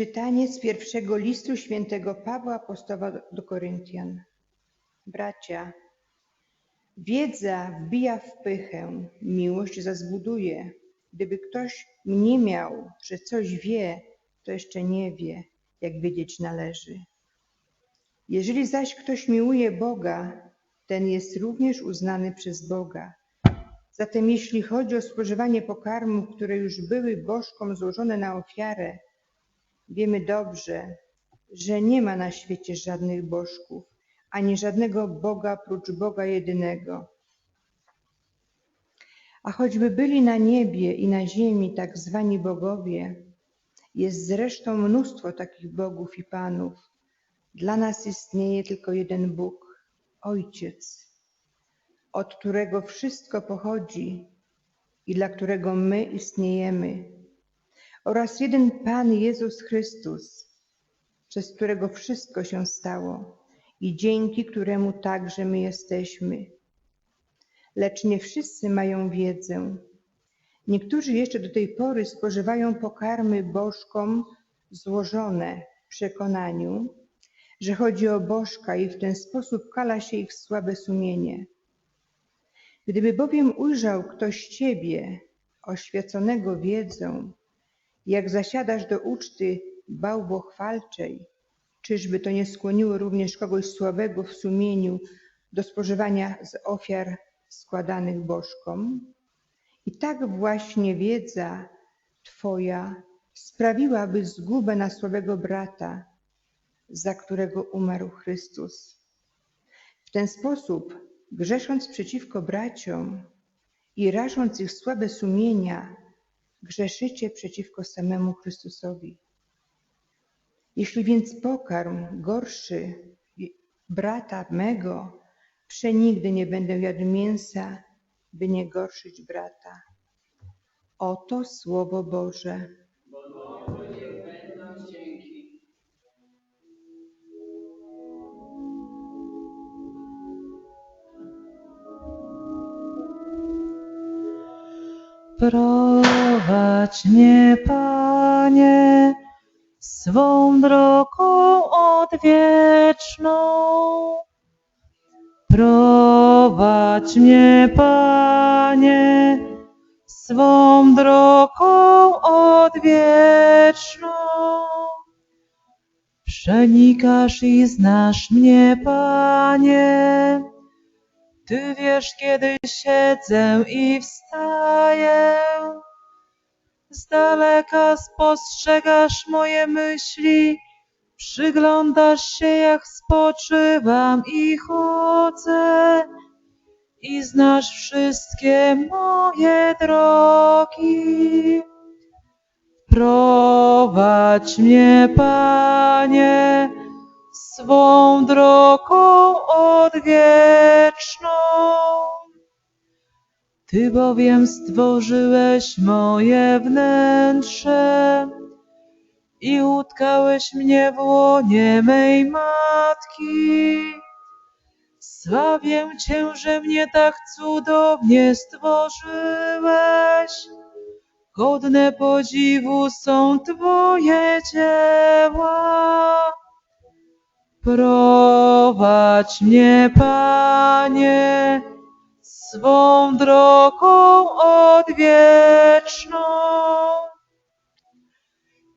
Czytanie z pierwszego listu świętego Pawła Apostoła do Koryntian. Bracia, wiedza wbija w pychę, miłość zazbuduje. Gdyby ktoś mnie miał, że coś wie, to jeszcze nie wie, jak wiedzieć należy. Jeżeli zaś ktoś miłuje Boga, ten jest również uznany przez Boga. Zatem jeśli chodzi o spożywanie pokarmów, które już były bożkom złożone na ofiarę, wiemy dobrze, że nie ma na świecie żadnych bożków, ani żadnego Boga prócz Boga jedynego. A choćby byli na niebie i na ziemi tak zwani bogowie, jest zresztą mnóstwo takich bogów i panów. Dla nas istnieje tylko jeden Bóg, Ojciec, od którego wszystko pochodzi i dla którego my istniejemy, oraz jeden Pan Jezus Chrystus, przez którego wszystko się stało i dzięki któremu także my jesteśmy. Lecz nie wszyscy mają wiedzę. Niektórzy jeszcze do tej pory spożywają pokarmy bożkom złożone w przekonaniu, że chodzi o bożka i w ten sposób kala się ich słabe sumienie. Gdyby bowiem ujrzał ktoś ciebie, oświeconego wiedzą, jak zasiadasz do uczty bałwochwalczej, czyżby to nie skłoniło również kogoś słabego w sumieniu do spożywania z ofiar składanych bożkom? I tak właśnie wiedza Twoja sprawiłaby zgubę na słabego brata, za którego umarł Chrystus. W ten sposób, grzesząc przeciwko braciom i rażąc ich słabe sumienia, grzeszycie przeciwko samemu Chrystusowi. Jeśli więc pokarm gorszy brata mego, przenigdy nie będę jadł mięsa, by nie gorszyć brata. Oto Słowo Boże. Prowadź mnie, Panie, swą drogą odwieczną. Prowadź mnie, Panie, swą drogą odwieczną. Przenikasz i znasz mnie, Panie, Ty wiesz, kiedy siedzę i wstaję. Z daleka spostrzegasz moje myśli, przyglądasz się, jak spoczywam i chodzę, i znasz wszystkie moje drogi. Prowadź mnie, Panie, swą drogą odwieczną. Ty bowiem stworzyłeś moje wnętrze i utkałeś mnie w łonie mej matki. Sławię Cię, że mnie tak cudownie stworzyłeś. Godne podziwu są Twoje dzieła. Prowadź mnie, Panie, swą drogą odwieczną.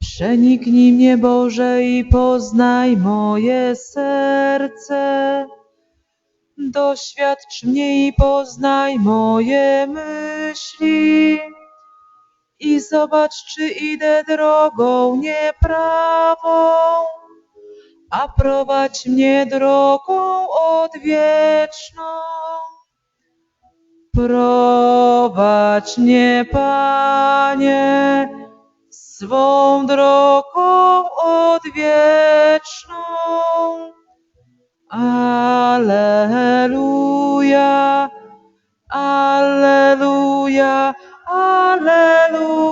Przeniknij mnie, Boże, i poznaj moje serce. Doświadcz mnie i poznaj moje myśli. I zobacz, czy idę drogą nieprawą a prowadź mnie drogą odwieczną. Prowadź mnie, Panie, swą drogą odwieczną. Alleluja, Alleluja, Alleluja.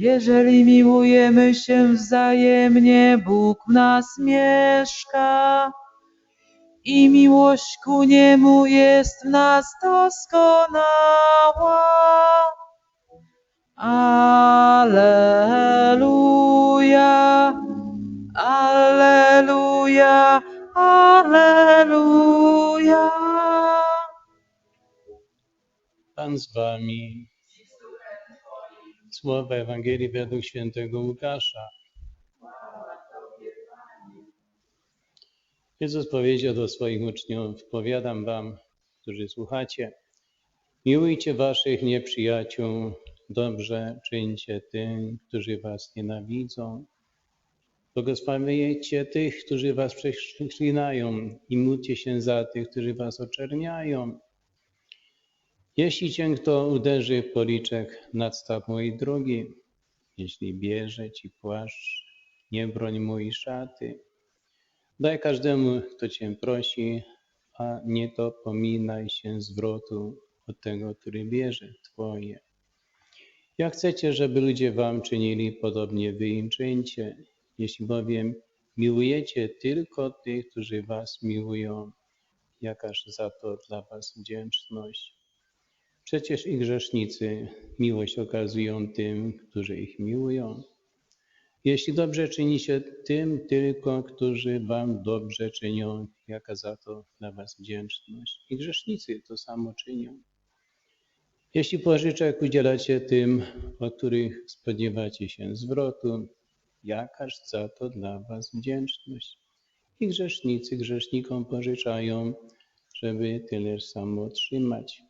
Jeżeli miłujemy się wzajemnie, Bóg w nas mieszka i miłość ku Niemu jest w nas doskonała. Aleluja, Aleluja, Aleluja. Pan z Wami Słowa Ewangelii według świętego Łukasza. Jezus powiedział do swoich uczniów, powiadam wam, którzy słuchacie, miłujcie waszych nieprzyjaciół, dobrze czyńcie tym, którzy was nienawidzą. Błogosławiajcie tych, którzy was przeklinają i módlcie się za tych, którzy was oczerniają. Jeśli cię kto uderzy w policzek, nadstaw mojej drogi. Jeśli bierze ci płaszcz, nie broń mojej szaty. Daj każdemu, kto cię prosi, a nie to pominaj się zwrotu od tego, który bierze twoje. Jak chcecie, żeby ludzie wam czynili, podobnie wy im czyńcie. Jeśli bowiem miłujecie tylko tych, którzy was miłują, jakaż za to dla was wdzięczność. Przecież i grzesznicy miłość okazują tym, którzy ich miłują. Jeśli dobrze czynicie tym tylko, którzy wam dobrze czynią, jaka za to dla was wdzięczność. I grzesznicy to samo czynią. Jeśli pożyczek udzielacie tym, od których spodziewacie się zwrotu, jakaż za to dla was wdzięczność. I grzesznicy grzesznikom pożyczają, żeby tyle samo otrzymać.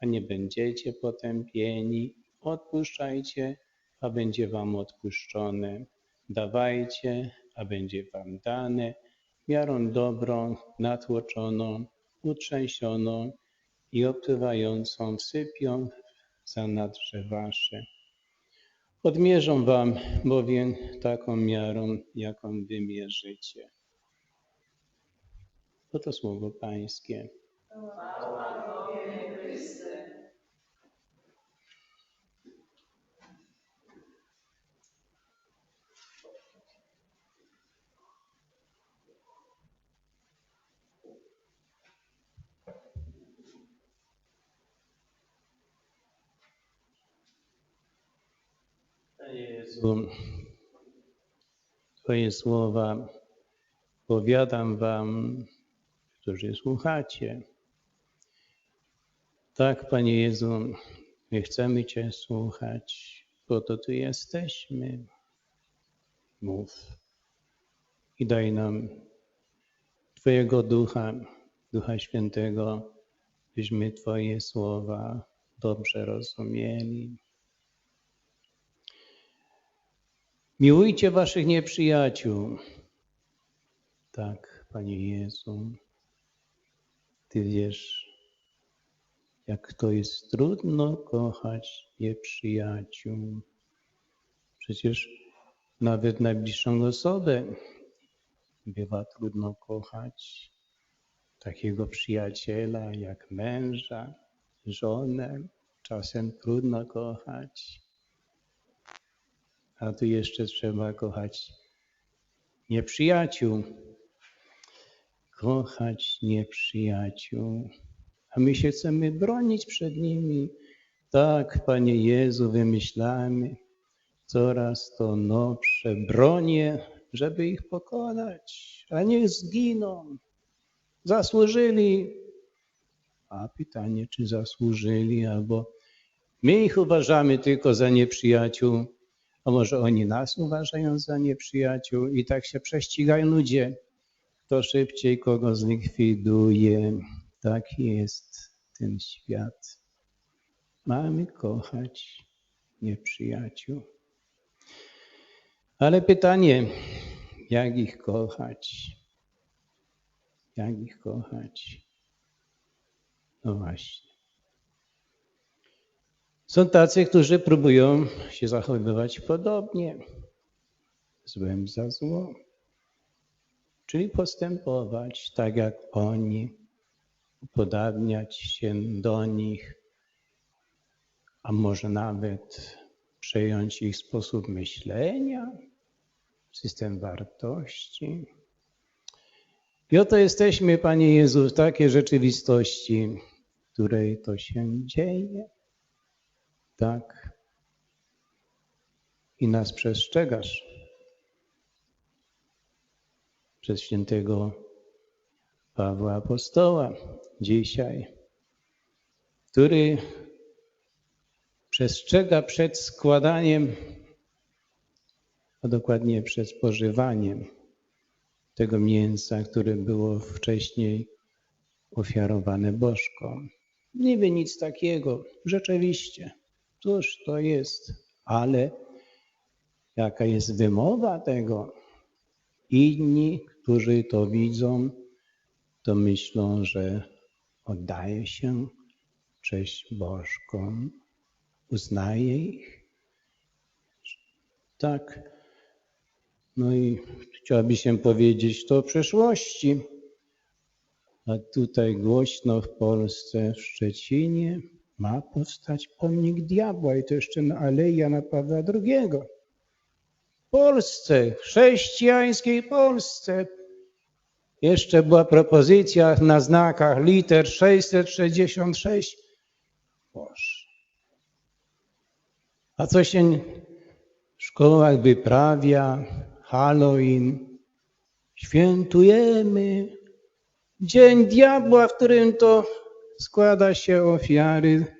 a nie będziecie potępieni. Odpuszczajcie, a będzie wam odpuszczone. Dawajcie, a będzie wam dane. Miarą dobrą, natłoczoną, utrzęsioną i opływającą wsypią za nadrze wasze. Odmierzą wam bowiem taką miarą, jaką wy mierzycie. Oto słowo Pańskie. Jezu, Twoje słowa powiadam Wam, którzy słuchacie. Tak, Panie Jezu, my chcemy Cię słuchać, po to tu jesteśmy. Mów i daj nam Twojego Ducha, Ducha Świętego, byśmy Twoje słowa dobrze rozumieli. Miłujcie waszych nieprzyjaciół. Tak, Panie Jezu, Ty wiesz, jak to jest trudno kochać nieprzyjaciół. Przecież nawet najbliższą osobę bywa trudno kochać. Takiego przyjaciela jak męża, żonę, czasem trudno kochać. A tu jeszcze trzeba kochać nieprzyjaciół. Kochać nieprzyjaciół. A my się chcemy bronić przed nimi. Tak, Panie Jezu, wymyślamy coraz to nowsze bronie, żeby ich pokonać, a niech zginą. Zasłużyli. A pytanie, czy zasłużyli, albo my ich uważamy tylko za nieprzyjaciół, a może oni nas uważają za nieprzyjaciół i tak się prześcigają ludzie, kto szybciej kogo zlikwiduje. Tak jest ten świat. Mamy kochać nieprzyjaciół. Ale pytanie, jak ich kochać? Jak ich kochać? No właśnie. Są tacy, którzy próbują się zachowywać podobnie. Złem za zło. czyli postępować tak jak oni, upodabniać się do nich, a może nawet przejąć ich sposób myślenia, system wartości. I oto jesteśmy, Panie Jezu, w takiej rzeczywistości, w której to się dzieje. Tak. I nas przestrzegasz przez świętego Pawła Apostoła dzisiaj, który przestrzega przed składaniem, a dokładnie przed spożywaniem tego mięsa, które było wcześniej ofiarowane bożkom. Niby nic takiego, rzeczywiście. Cóż to jest, ale jaka jest wymowa tego? Inni, którzy to widzą, to myślą, że oddaje się cześć bożkom, uznaje ich. Tak. No i chciałaby się powiedzieć to o przeszłości. A tutaj głośno w Polsce, w Szczecinie ma powstać pomnik diabła i to jeszcze na Alei Jana Pawła II. W Polsce, chrześcijańskiej Polsce. Jeszcze była propozycja na znakach liter 666. Boże. A co się w szkołach wyprawia? Halloween. Świętujemy Dzień diabła, w którym to składa się ofiary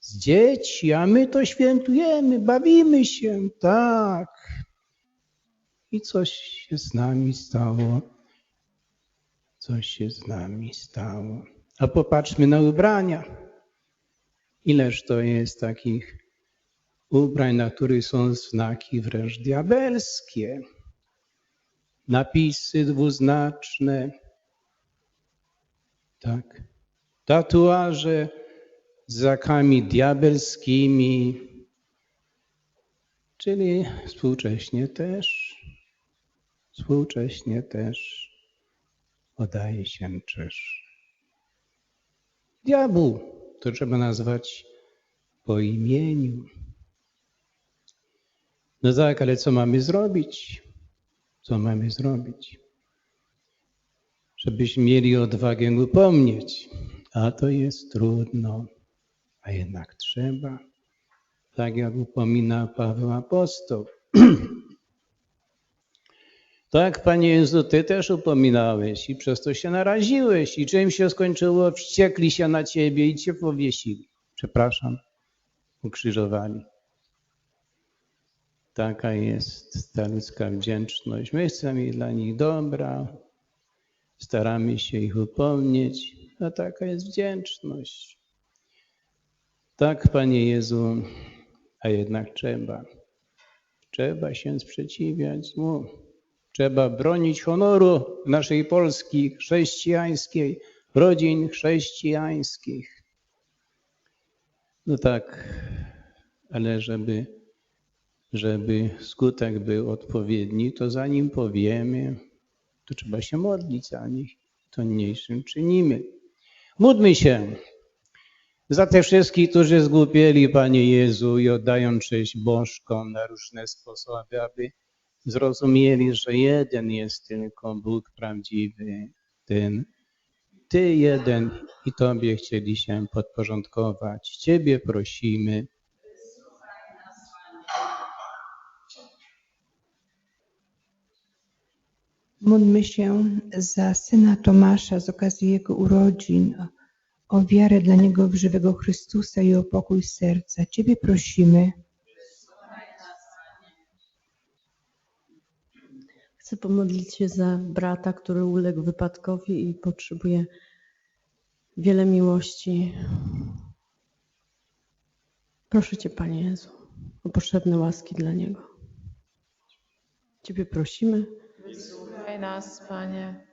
z dzieci, a my to świętujemy, bawimy się, tak. I coś się z nami stało. Coś się z nami stało. A popatrzmy na ubrania. Ileż to jest takich ubrań, na których są znaki wręcz diabelskie. Napisy dwuznaczne. Tak. Tatuaże z znakami diabelskimi, czyli współcześnie też, współcześnie też oddaje się czyż. Diabłu to trzeba nazwać po imieniu. No tak, ale co mamy zrobić? Co mamy zrobić? Żebyśmy mieli odwagę upomnieć. A to jest trudno, a jednak trzeba. Tak jak upomina Paweł Apostoł. Tak, Panie Jezu, Ty też upominałeś i przez to się naraziłeś i czym się skończyło? Wściekli się na Ciebie i Cię powiesili. Przepraszam, ukrzyżowali. Taka jest ta ludzka wdzięczność. My chcemy dla nich dobra, staramy się ich upomnieć, a taka jest wdzięczność. Tak, Panie Jezu, a jednak trzeba. Trzeba się sprzeciwiać złu. Trzeba bronić honoru naszej Polski chrześcijańskiej, rodzin chrześcijańskich. No tak, ale żeby, żeby skutek był odpowiedni, to zanim powiemy, to trzeba się modlić za nich. To niniejszym czynimy. Módlmy się za tych wszystkich, którzy zgłupieli, Panie Jezu, i oddają cześć bożkom na różne sposoby, aby zrozumieli, że jeden jest tylko Bóg prawdziwy, ten Ty jeden i Tobie chcieli się podporządkować. Ciebie prosimy. Módlmy się za syna Tomasza z okazji jego urodzin, o, wiarę dla niego w żywego Chrystusa i o pokój serca. Ciebie prosimy. Chcę pomodlić się za brata, który uległ wypadkowi i potrzebuje wiele miłości. Proszę Cię, Panie Jezu, o potrzebne łaski dla niego. Ciebie prosimy. Wysłuchaj nas, Panie.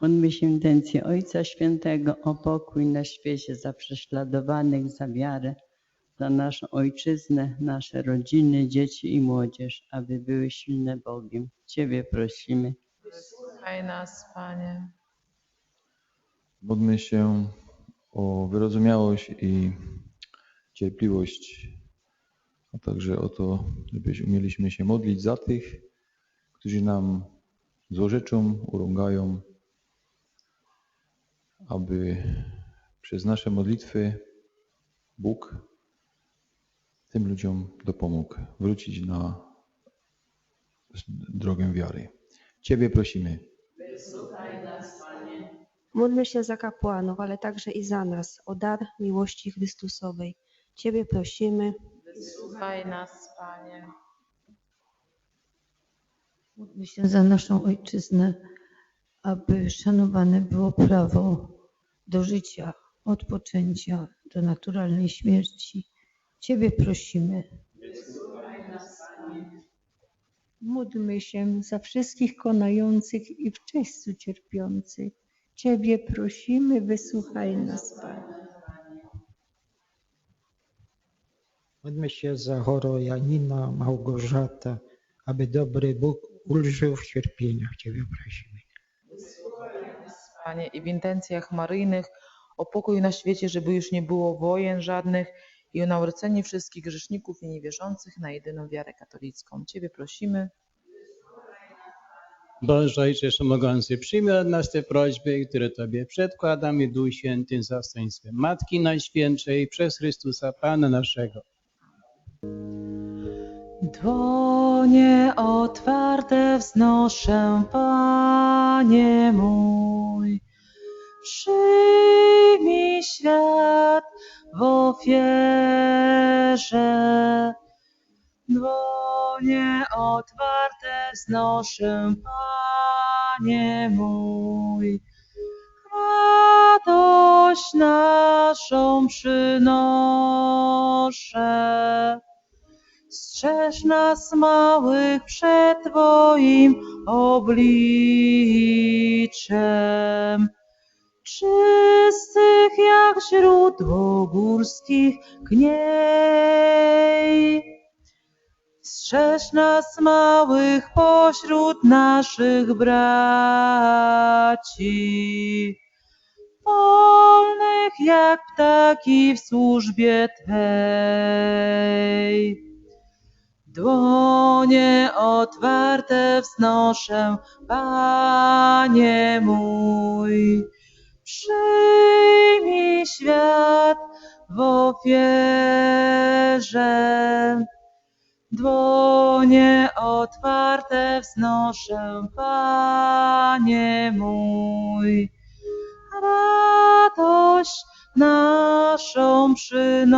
Módlmy się intencję Ojca Świętego o pokój na świecie za prześladowanych, za wiarę, za naszą ojczyznę, nasze rodziny, dzieci i młodzież, aby były silne Bogiem. Ciebie prosimy. Słuchaj nas, Panie. Módlmy się o wyrozumiałość i cierpliwość, a także o to, żebyśmy umieliśmy się modlić za tych, którzy nam złorzeczą, urągają, aby przez nasze modlitwy Bóg tym ludziom dopomógł wrócić na drogę wiary. Ciebie prosimy. Módlmy się za kapłanów, ale także i za nas, o dar miłości Chrystusowej. Ciebie prosimy. Słuchaj nas, Panie. Módlmy się za naszą ojczyznę, aby szanowane było prawo do życia, od poczęcia do naturalnej śmierci. Ciebie prosimy. Módlmy się za wszystkich konających i w czyśćcu cierpiących. Ciebie prosimy, wysłuchaj nas, Panie. Módlmy się za chorą Janina Małgorzata, aby dobry Bóg ulżył w cierpieniach. Ciebie prosimy. Panie, i w intencjach maryjnych o pokój na świecie, żeby już nie było wojen żadnych i o nawrócenie wszystkich grzeszników i niewierzących na jedyną wiarę katolicką. Ciebie prosimy. Boże Ojcze Wszechmogący, przyjmij od nas te prośby, które Tobie przedkładamy, Duch Święty, Matki Najświętszej przez Chrystusa Pana naszego. Dłonie otwarte wznoszę, Panie mój. Przyjmij świat w ofierze. Dłonie otwarte wznoszę, Panie mój. Radość naszą przynoszę. Strzeż nas małych przed Twoim obliczem, czystych jak źródło górskich kniej. Strzeż nas małych pośród naszych braci, wolnych jak ptaki w służbie Twej. Dłonie otwarte wznoszę, Panie mój. Przyjmij świat w ofierze. Dłonie otwarte wznoszę, Panie mój. Radość naszą przynoszę.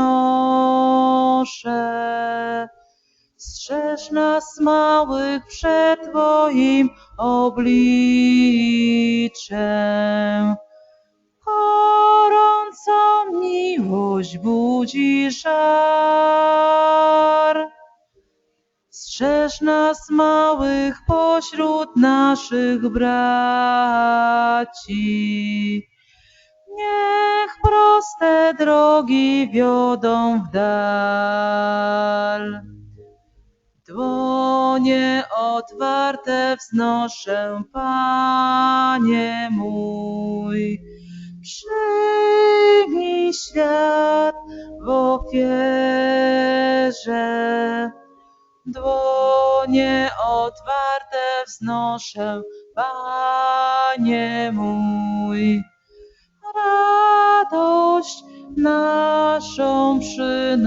Strzeż nas małych przed Twoim obliczem. Gorącą miłość budzi żar. Strzeż nas małych pośród naszych braci. Niech proste drogi wiodą w dal. Otwarte wznoszę, Panie mój. Przyjmij świat w ofierze. Dłonie otwarte wznoszę, Panie mój. Radość naszą przynoszę.